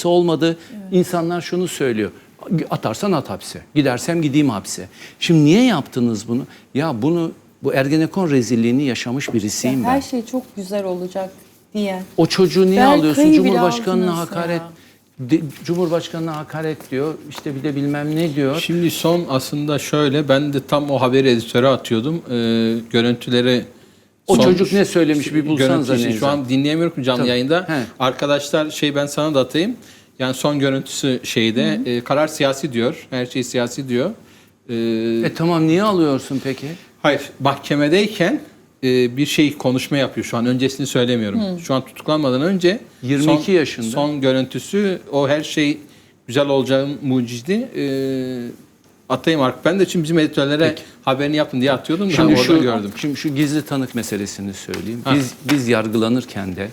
ifadesi olmadı. İnsanlar şunu söylüyor. Atarsan at hapse. Gidersem gideyim hapse. Şimdi niye yaptınız bunu? Ya bunu bu Ergenekon rezilliğini yaşamış birisiyim ben. Her şey çok güzel olacak diyen. O çocuğu niye Berkay'ı alıyorsun? Cumhurbaşkanına hakaret. ya. de- Cumhurbaşkanına hakaret diyor. İşte bir de bilmem ne diyor. Şimdi son aslında şöyle ben de tam o haberi editöre atıyordum. Ee, görüntüleri O son- çocuk ne söylemiş bir görüntüsü Nevzat. Şu an dinleyemiyorum canlı Tabii. yayında. He. Arkadaşlar şey ben sana da atayım. Yani son görüntüsü şeyde e, karar siyasi diyor. Her şey siyasi diyor. Ee, E tamam niye alıyorsun peki? Hayır, mahkemedeyken e, bir şey konuşma yapıyor şu an. Öncesini söylemiyorum. Şu an tutuklanmadan önce 22 son, yaşında. Son görüntüsü o her şey güzel olacağın mucidi. E, atayım artık. Ben de şimdi bizim editörlere haberini yapın diye atıyordum da Şimdi orada şu gördüm. Şimdi şu gizli tanık meselesini söyleyeyim. Ha. Biz biz yargılanırken de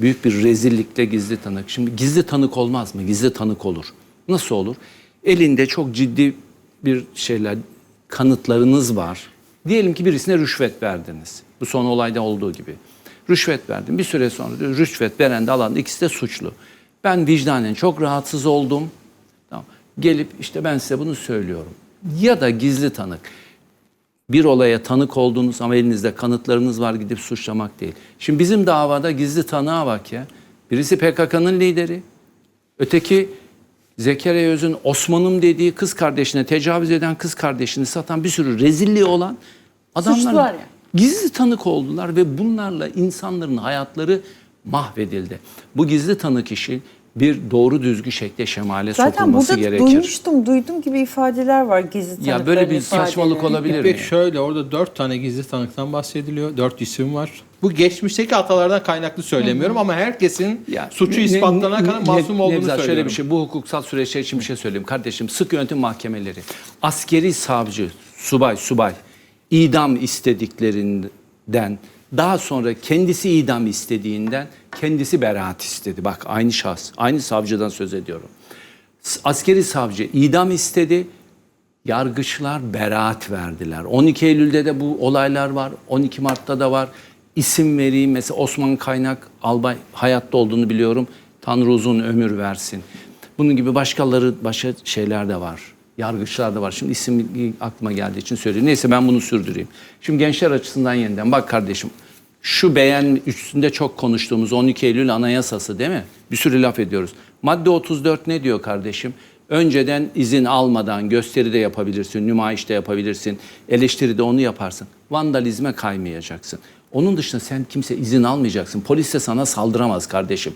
büyük bir rezillikle gizli tanık. Şimdi gizli tanık olmaz mı? Gizli tanık olur. Nasıl olur? Elinde çok ciddi bir şeyler kanıtlarınız var. Diyelim ki birisine rüşvet verdiniz. Bu son olayda olduğu gibi. Rüşvet verdim. Bir süre sonra rüşvet veren de alan da ikisi de suçlu. Ben vicdanen çok rahatsız oldum. Gelip işte ben size bunu söylüyorum. Ya da gizli tanık bir olaya tanık olduğunuz ama elinizde kanıtlarınız var gidip suçlamak değil. Şimdi bizim davada gizli tanığa bak ya. Birisi PKK'nın lideri. Öteki Zekeriya Öz'ün Osman'ım dediği kız kardeşine tecavüz eden kız kardeşini satan bir sürü rezilliği olan adamlar yani. gizli tanık oldular ve bunlarla insanların hayatları mahvedildi. Bu gizli tanık işi bir doğru düzgün şekle şemale Zaten sokulması burada gerekir. duymuştum, duydum gibi ifadeler var gizli tanıkların Ya böyle bir saçmalık ifadeleri. olabilir mi? Peki şöyle orada dört tane gizli tanıktan bahsediliyor. Dört isim var. Bu geçmişteki hatalardan kaynaklı söylemiyorum ama herkesin Ya, suçu ne- ispatlanana ne- kadar ne- masum olduğunu Nevzat, söylüyorum. şöyle bir şey bu hukuksal süreçler için bir şey söyleyeyim. Kardeşim sık yönetim mahkemeleri askeri savcı, subay, subay idam istediklerinden daha sonra kendisi idam istediğinden kendisi beraat istedi. Bak aynı şahs, aynı savcıdan söz ediyorum. Askeri savcı idam istedi. Yargıçlar beraat verdiler. 12 Eylül'de de bu olaylar var. 12 Mart'ta da var. İsim vereyim. Mesela Osman Kaynak albay hayatta olduğunu biliyorum. Tanrı uzun ömür versin. Bunun gibi başkaları başka şeyler de var. Yargıçlar da var. Şimdi isim aklıma geldiği için söyleyeyim. Neyse ben bunu sürdüreyim. Şimdi gençler açısından yeniden bak kardeşim. Şu beğen üstünde çok konuştuğumuz 12 Eylül Anayasası değil mi? Bir sürü laf ediyoruz. Madde 34 ne diyor kardeşim? Önceden izin almadan gösteri de yapabilirsin, nümayiş de yapabilirsin, eleştiri de onu yaparsın. Vandalizme kaymayacaksın. Onun dışında sen kimse izin almayacaksın. Polis de sana saldıramaz kardeşim.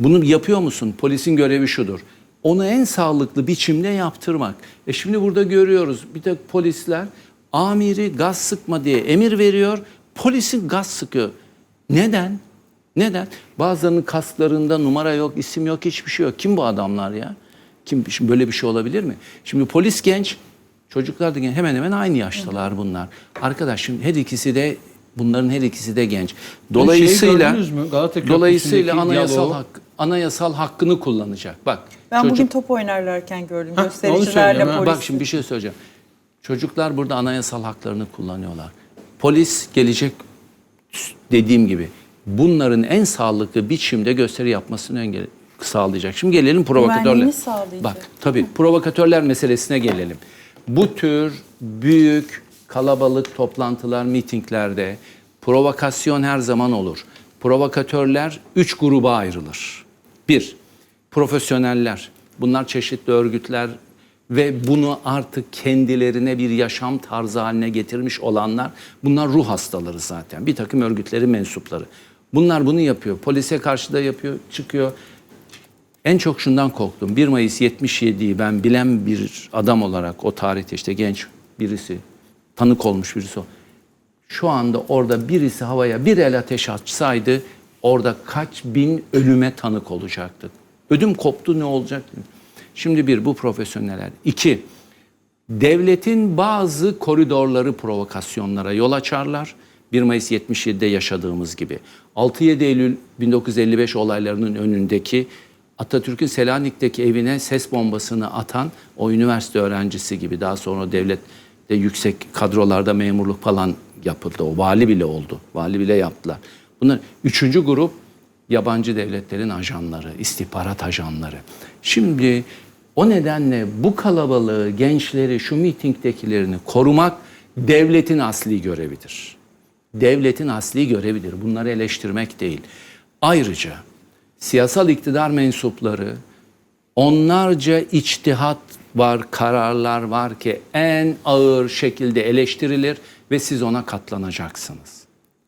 Bunu yapıyor musun? Polisin görevi şudur. Onu en sağlıklı biçimde yaptırmak. E şimdi burada görüyoruz bir tek polisler amiri gaz sıkma diye emir veriyor. Polisin gaz sıkıyor. Neden? Neden? Bazılarının kasklarında numara yok, isim yok, hiçbir şey yok. Kim bu adamlar ya? Kim şimdi böyle bir şey olabilir mi? Şimdi polis genç, çocuklar da genç. Hemen hemen aynı yaştalar bunlar. Arkadaş şimdi her ikisi de bunların her ikisi de genç. Dolayısıyla gördünüz mü? Galata dolayısıyla anayasal diyaloğu. hak, anayasal hakkını kullanacak. Bak Ben çocuk- bugün top oynarlarken gördüm. Göstericilerle polis. Bak şimdi bir şey söyleyeceğim. Çocuklar burada anayasal haklarını kullanıyorlar. Polis gelecek dediğim gibi bunların en sağlıklı biçimde gösteri yapmasını engel sağlayacak. Şimdi gelelim provokatörler. Sağlayacak. Bak tabii provokatörler meselesine gelelim. Bu tür büyük kalabalık toplantılar, mitinglerde provokasyon her zaman olur. Provokatörler üç gruba ayrılır. Bir, profesyoneller. Bunlar çeşitli örgütler ve bunu artık kendilerine bir yaşam tarzı haline getirmiş olanlar. Bunlar ruh hastaları zaten. Bir takım örgütlerin mensupları. Bunlar bunu yapıyor. Polise karşı da yapıyor, çıkıyor. En çok şundan korktum. 1 Mayıs 77'yi ben bilen bir adam olarak o tarihte işte genç birisi, tanık olmuş birisi. Şu anda orada birisi havaya bir el ateş açsaydı orada kaç bin ölüme tanık olacaktık. Ödüm koptu ne olacak? Şimdi bir bu profesyoneller. İki, devletin bazı koridorları provokasyonlara yol açarlar. 1 Mayıs 77'de yaşadığımız gibi. 6-7 Eylül 1955 olaylarının önündeki Atatürk'ün Selanik'teki evine ses bombasını atan o üniversite öğrencisi gibi daha sonra devlette yüksek kadrolarda memurluk falan yapıldı. O vali bile oldu. Vali bile yaptılar. Bunlar üçüncü grup yabancı devletlerin ajanları, istihbarat ajanları. Şimdi o nedenle bu kalabalığı, gençleri, şu mitingdekilerini korumak devletin asli görevidir. Devletin asli görevidir. Bunları eleştirmek değil. Ayrıca siyasal iktidar mensupları onlarca içtihat var, kararlar var ki en ağır şekilde eleştirilir ve siz ona katlanacaksınız.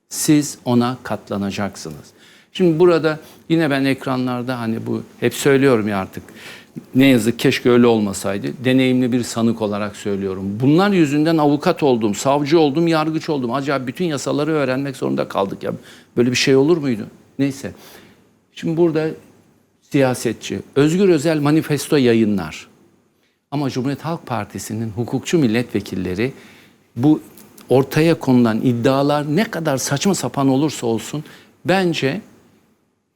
Siz ona katlanacaksınız. Şimdi burada yine ben ekranlarda hani bu hep söylüyorum ya artık ne yazık keşke öyle olmasaydı. Deneyimli bir sanık olarak söylüyorum. Bunlar yüzünden avukat oldum, savcı oldum, yargıç oldum. Acaba bütün yasaları öğrenmek zorunda kaldık ya. Böyle bir şey olur muydu? Neyse. Şimdi burada siyasetçi Özgür Özel manifesto yayınlar. Ama Cumhuriyet Halk Partisi'nin hukukçu milletvekilleri bu ortaya konulan iddialar ne kadar saçma sapan olursa olsun bence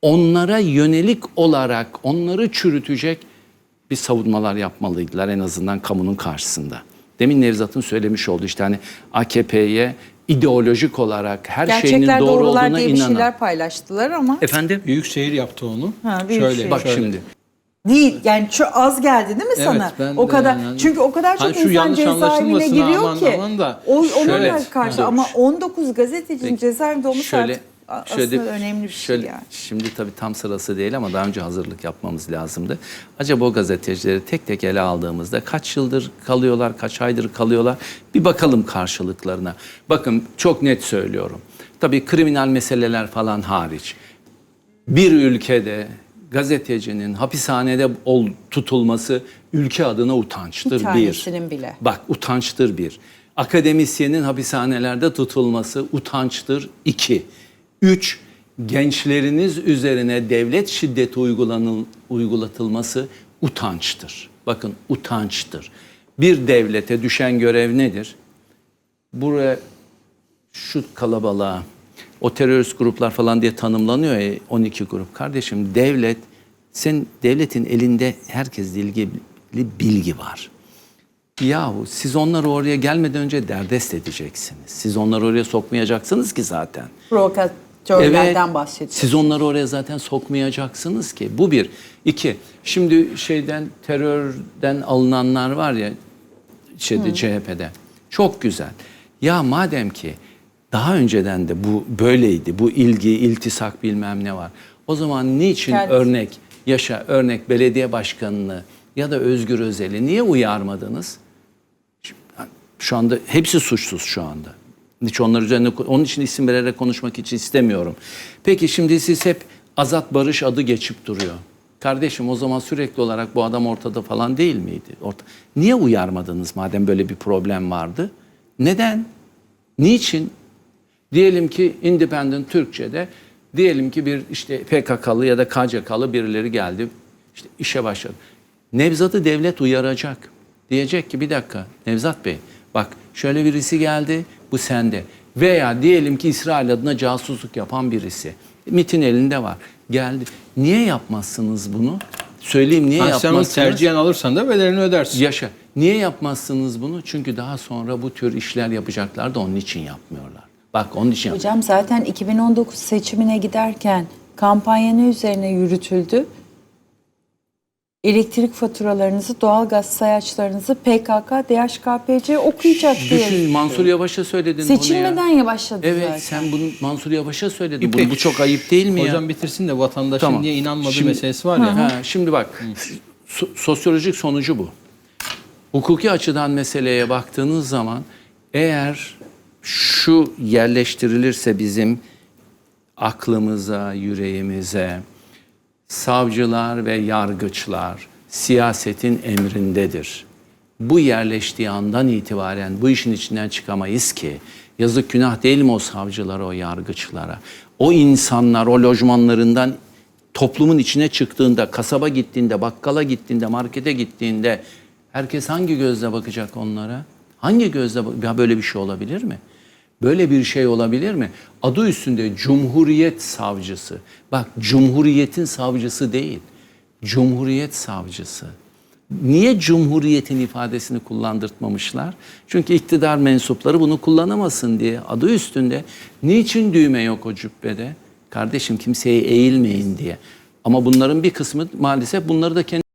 onlara yönelik olarak onları çürütecek bir savunmalar yapmalıydılar en azından kamunun karşısında. Demin Nevzat'ın söylemiş olduğu işte hani AKP'ye ideolojik olarak her şeyinin Gerçekler doğru doğrular olduğuna diye bir inanan. şeyler paylaştılar ama Efendim? Büyükşehir yaptı onu. Ha, Büyükşehir. Şöyle, Bak şöyle. şimdi. Değil. Yani şu az geldi değil mi Evet, sana? ben o kadar. yani- çünkü o kadar çok Hani insan cezaevine giriyor aman ki. aman da. O Şöyle, onunla karşı ama 19 gazetecinin cezaevinde olması şöyle artık aslında önemli bir şey şöyle, yani. Şimdi tabii tam sırası değil ama daha önce hazırlık yapmamız lazımdı. Acaba o gazetecileri tek tek ele aldığımızda kaç yıldır kalıyorlar, kaç aydır kalıyorlar? Bir bakalım karşılıklarına. Bakın çok net söylüyorum. Tabii kriminal meseleler falan hariç. Bir ülkede gazetecinin hapishanede ol, tutulması ülke adına utançtır Bir bir. bile. Bak utançtır bir. Akademisyenin hapishanelerde tutulması utançtır iki. Üç, gençleriniz üzerine devlet şiddeti uygulanıl, uygulatılması utançtır. Bakın utançtır. Bir devlete düşen görev nedir? Buraya şu kalabalığa o terörist gruplar falan diye tanımlanıyor ya 12 grup. Kardeşim devlet sen devletin elinde herkesle ilgili bilgi var. Yahu siz onları oraya gelmeden önce derdest edeceksiniz. Siz onları oraya sokmayacaksınız ki zaten. Provokatörlerden bahsediyoruz. Siz onları oraya zaten sokmayacaksınız ki. Bu bir. İki. Şimdi şeyden terörden alınanlar var ya şeyde CHP'de. Çok güzel. Ya madem ki daha önceden de bu böyleydi. Bu ilgi, iltisak bilmem ne var. O zaman niçin Kendisi. örnek yaşa örnek belediye başkanını ya da Özgür Özel'i niye uyarmadınız? Şu anda hepsi suçsuz şu anda. Hiç onlar üzerine onun için isim vererek konuşmak için istemiyorum. Peki şimdi siz hep Azat Barış adı geçip duruyor. Kardeşim o zaman sürekli olarak bu adam ortada falan değil miydi? Orta. Niye uyarmadınız madem böyle bir problem vardı? Neden? Niçin? Diyelim ki Independent Türkçe'de diyelim ki bir işte PKK'lı ya da KCK'lı birileri geldi. işte işe başladı. Nevzat'ı devlet uyaracak. Diyecek ki bir dakika Nevzat Bey bak şöyle birisi geldi bu sende. Veya diyelim ki İsrail adına casusluk yapan birisi. MIT'in elinde var. Geldi. Niye yapmazsınız bunu? Söyleyeyim niye Ha, sen yapmazsınız? tercihen alırsan da bedelini ödersin. Yaşa. Niye yapmazsınız bunu? Çünkü daha sonra bu tür işler yapacaklar da onun için yapmıyorlar. Bak onun için. Hocam zaten 2019 seçimine giderken kampanya ne üzerine yürütüldü? Elektrik faturalarınızı, doğalgaz sayaçlarınızı PKK, DHKPC okuyacak diye. Düşün Mansur Yavaş'a söyledin bunu Seçilmeden ya. ya başladı Evet zaten. sen bunu Mansur Yavaş'a söyledin. İpek, Bunu, bu çok ayıp değil mi ya? Hocam bitirsin de vatandaşın Tamam. niye inanmadığı Şimdi- meselesi var ya. Ha, şimdi bak so- sosyolojik sonucu bu. Hukuki açıdan meseleye baktığınız zaman eğer şu yerleştirilirse bizim aklımıza, yüreğimize savcılar ve yargıçlar siyasetin emrindedir. Bu yerleştiği andan itibaren bu işin içinden çıkamayız ki. Yazık günah değil mi o savcılara, o yargıçlara? O insanlar o lojmanlarından toplumun içine çıktığında, kasaba gittiğinde, bakkala gittiğinde, markete gittiğinde herkes hangi gözle bakacak onlara? Hangi gözle ya böyle bir şey olabilir mi? Böyle bir şey olabilir mi? Adı üstünde Cumhuriyet Savcısı. Bak Cumhuriyet'in savcısı değil. Cumhuriyet Savcısı. Niye Cumhuriyet'in ifadesini kullandırtmamışlar? Çünkü iktidar mensupları bunu kullanamasın diye adı üstünde. Niçin düğme yok o cübbede? Kardeşim kimseye eğilmeyin diye. Ama bunların bir kısmı maalesef bunları da kendi